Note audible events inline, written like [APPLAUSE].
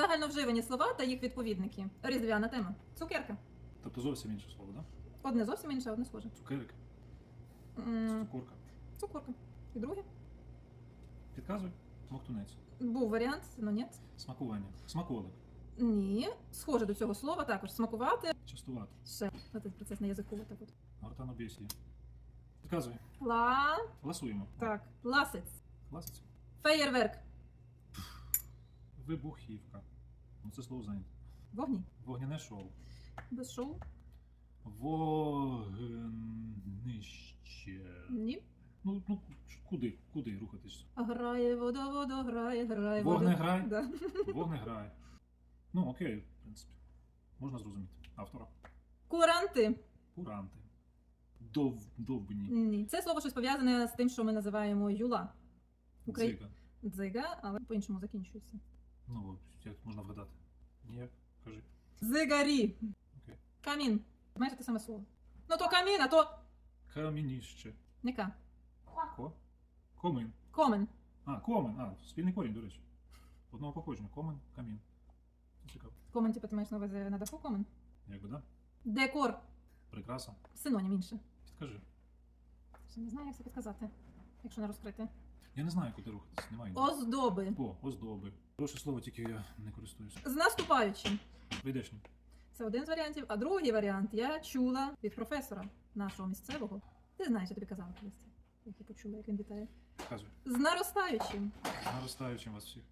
Загальновживані слова та їх відповідники. Різдвяна тема. Цукерка. Тобто зовсім інше слово, так? Одне зовсім інше, одне схоже. Цукерик, М, цукорка. Цукорка. І друге. Підказуй. Смоктунець. Був варіант, але ні. Смакування. Смаколик. Ні. Схоже до цього слова також. Смакувати. Частувати. Ще. Оце процес на язику. Так от. Гортанобесія. Підказуй. Ла. Ласуємо. Так. Ласець. Ласиться. Феєрверк. Вибухівка. Ну це слово зайняте. Вогні. Вогняне шоу. Без шоу. Вогнище. Ні. Ну, ну куди? Куди рухатись? Грає вода, вода, грає, грає. вода. Вогнеграй? Да. [LAUGHS] Вогнеграй. Ну, окей, в принципі. Можна зрозуміти. Автора. Куранти. Куранти. Дов, довбні. Ні. Це слово щось пов'язане з тим, що ми називаємо юла. Украї... Дзига. Дзига, але по-іншому закінчується. Ну, як можна вгадати? Ніяк. Кажи. Зигарі. Окей. Камін. Майже те саме слово. Ну то камін, а то Камініще. Ніка. Ко? Комин. Комен. А, комен. А, спільний корінь, до речі. Одного походження. Комен, камін. Це цікаво. Комен, типу, ти маєш на увазі на даху комен. Якби, да? Декор. Прикраса. Синонім інше. Підкажи. Ще не знаю, як це підказати, якщо не розкрити. Я не знаю, куди рухатися, Немає. Оздоби. О, оздоби. Хороше слово, тільки я не користуюся. З наступаючим. Прийдешні. Це один з варіантів. А другий варіант я чула від професора нашого місцевого. Ти знаєш, я тобі казала колись. це, Як я почула, як він вітає. Показуй. З наростаючим. Наростаючим вас всіх.